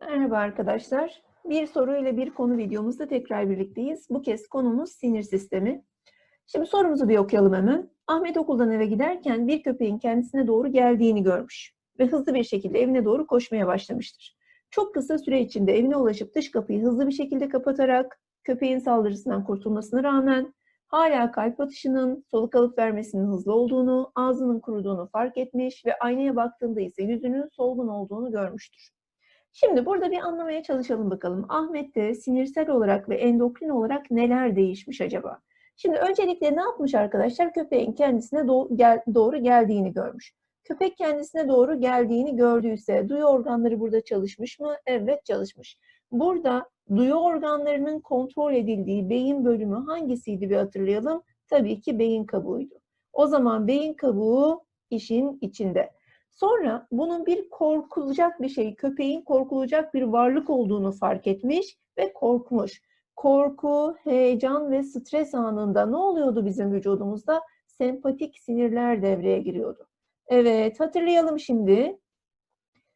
Merhaba arkadaşlar. Bir soru ile bir konu videomuzda tekrar birlikteyiz. Bu kez konumuz sinir sistemi. Şimdi sorumuzu bir okuyalım hemen. Ahmet okuldan eve giderken bir köpeğin kendisine doğru geldiğini görmüş ve hızlı bir şekilde evine doğru koşmaya başlamıştır. Çok kısa süre içinde evine ulaşıp dış kapıyı hızlı bir şekilde kapatarak köpeğin saldırısından kurtulmasına rağmen hala kalp atışının, soluk alıp vermesinin hızlı olduğunu, ağzının kuruduğunu fark etmiş ve aynaya baktığında ise yüzünün solgun olduğunu görmüştür. Şimdi burada bir anlamaya çalışalım bakalım. Ahmet'te sinirsel olarak ve endokrin olarak neler değişmiş acaba? Şimdi öncelikle ne yapmış arkadaşlar? Köpeğin kendisine do- gel- doğru geldiğini görmüş. Köpek kendisine doğru geldiğini gördüyse duyu organları burada çalışmış mı? Evet çalışmış. Burada duyu organlarının kontrol edildiği beyin bölümü hangisiydi bir hatırlayalım. Tabii ki beyin kabuğuydu. O zaman beyin kabuğu işin içinde. Sonra bunun bir korkulacak bir şey, köpeğin korkulacak bir varlık olduğunu fark etmiş ve korkmuş. Korku, heyecan ve stres anında ne oluyordu bizim vücudumuzda? Sempatik sinirler devreye giriyordu. Evet, hatırlayalım şimdi.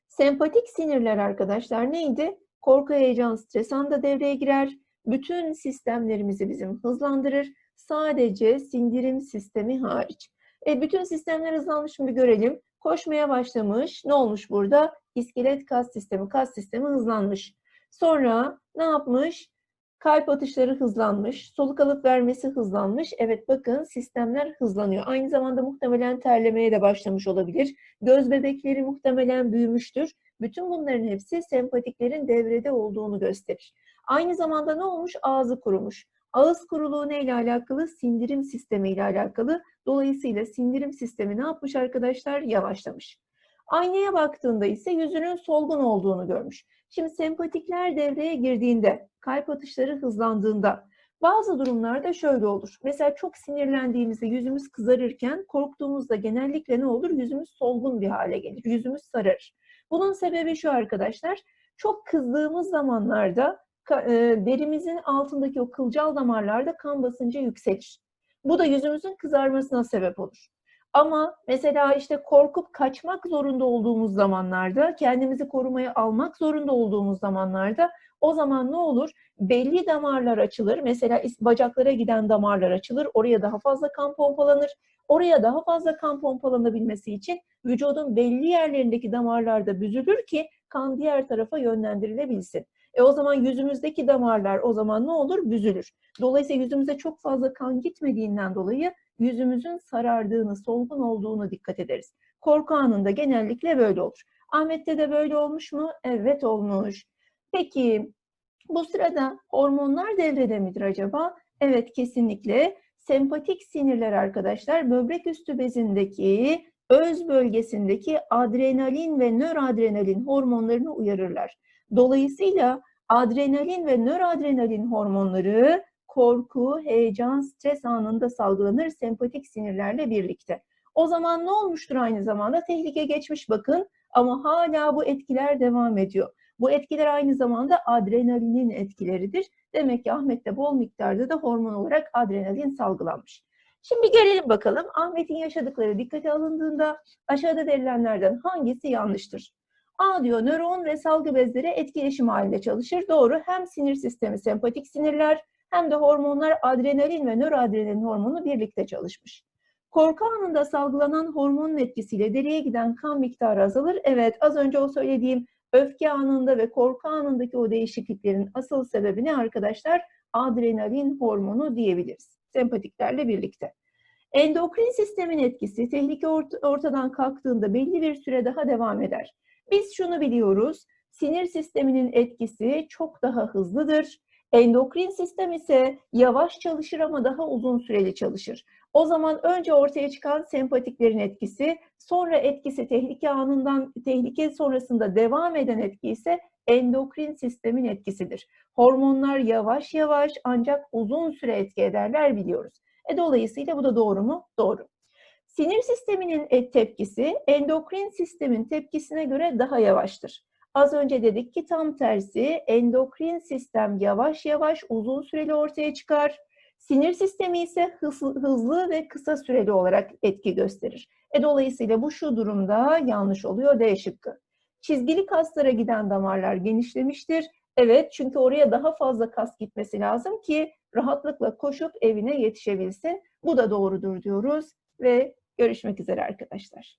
Sempatik sinirler arkadaşlar neydi? Korku, heyecan, stres anında devreye girer. Bütün sistemlerimizi bizim hızlandırır. Sadece sindirim sistemi hariç. E, bütün sistemler hızlanmış mı görelim. Koşmaya başlamış. Ne olmuş burada? İskelet kas sistemi, kas sistemi hızlanmış. Sonra ne yapmış? Kalp atışları hızlanmış, soluk alıp vermesi hızlanmış. Evet bakın sistemler hızlanıyor. Aynı zamanda muhtemelen terlemeye de başlamış olabilir. Göz bebekleri muhtemelen büyümüştür. Bütün bunların hepsi sempatiklerin devrede olduğunu gösterir. Aynı zamanda ne olmuş? Ağzı kurumuş. Ağız kuruluğu ne ile alakalı? Sindirim sistemi ile alakalı. Dolayısıyla sindirim sistemi ne yapmış arkadaşlar? Yavaşlamış. Aynaya baktığında ise yüzünün solgun olduğunu görmüş. Şimdi sempatikler devreye girdiğinde, kalp atışları hızlandığında bazı durumlarda şöyle olur. Mesela çok sinirlendiğimizde yüzümüz kızarırken korktuğumuzda genellikle ne olur? Yüzümüz solgun bir hale gelir. Yüzümüz sararır. Bunun sebebi şu arkadaşlar. Çok kızdığımız zamanlarda derimizin altındaki o kılcal damarlarda kan basıncı yükselir. Bu da yüzümüzün kızarmasına sebep olur. Ama mesela işte korkup kaçmak zorunda olduğumuz zamanlarda, kendimizi korumaya almak zorunda olduğumuz zamanlarda o zaman ne olur? Belli damarlar açılır. Mesela bacaklara giden damarlar açılır. Oraya daha fazla kan pompalanır. Oraya daha fazla kan pompalanabilmesi için vücudun belli yerlerindeki damarlarda büzülür ki kan diğer tarafa yönlendirilebilsin. E o zaman yüzümüzdeki damarlar o zaman ne olur? Büzülür. Dolayısıyla yüzümüze çok fazla kan gitmediğinden dolayı yüzümüzün sarardığını, solgun olduğunu dikkat ederiz. Korku anında genellikle böyle olur. Ahmet'te de böyle olmuş mu? Evet olmuş. Peki bu sırada hormonlar devrede midir acaba? Evet kesinlikle. Sempatik sinirler arkadaşlar böbrek üstü bezindeki öz bölgesindeki adrenalin ve nöradrenalin hormonlarını uyarırlar. Dolayısıyla adrenalin ve nöradrenalin hormonları korku, heyecan, stres anında salgılanır sempatik sinirlerle birlikte. O zaman ne olmuştur aynı zamanda? Tehlike geçmiş bakın ama hala bu etkiler devam ediyor. Bu etkiler aynı zamanda adrenalinin etkileridir. Demek ki Ahmet'te bol miktarda da hormon olarak adrenalin salgılanmış. Şimdi gelelim bakalım Ahmet'in yaşadıkları dikkate alındığında aşağıda verilenlerden hangisi yanlıştır? A diyor nöron ve salgı bezleri etkileşim halinde çalışır. Doğru. Hem sinir sistemi sempatik sinirler hem de hormonlar adrenalin ve nöroadrenalin hormonu birlikte çalışmış. Korku anında salgılanan hormonun etkisiyle deriye giden kan miktarı azalır. Evet az önce o söylediğim öfke anında ve korku anındaki o değişikliklerin asıl sebebi ne arkadaşlar? Adrenalin hormonu diyebiliriz. Sempatiklerle birlikte. Endokrin sistemin etkisi tehlike ort ortadan kalktığında belli bir süre daha devam eder. Biz şunu biliyoruz, sinir sisteminin etkisi çok daha hızlıdır. Endokrin sistem ise yavaş çalışır ama daha uzun süreli çalışır. O zaman önce ortaya çıkan sempatiklerin etkisi, sonra etkisi tehlike anından, tehlike sonrasında devam eden etki ise endokrin sistemin etkisidir. Hormonlar yavaş yavaş ancak uzun süre etki ederler biliyoruz. E dolayısıyla bu da doğru mu? Doğru. Sinir sisteminin tepkisi endokrin sistemin tepkisine göre daha yavaştır. Az önce dedik ki tam tersi endokrin sistem yavaş yavaş uzun süreli ortaya çıkar. Sinir sistemi ise hızlı, hızlı ve kısa süreli olarak etki gösterir. E dolayısıyla bu şu durumda yanlış oluyor D şıkkı. Çizgili kaslara giden damarlar genişlemiştir. Evet çünkü oraya daha fazla kas gitmesi lazım ki rahatlıkla koşup evine yetişebilsin. Bu da doğrudur diyoruz ve görüşmek üzere arkadaşlar.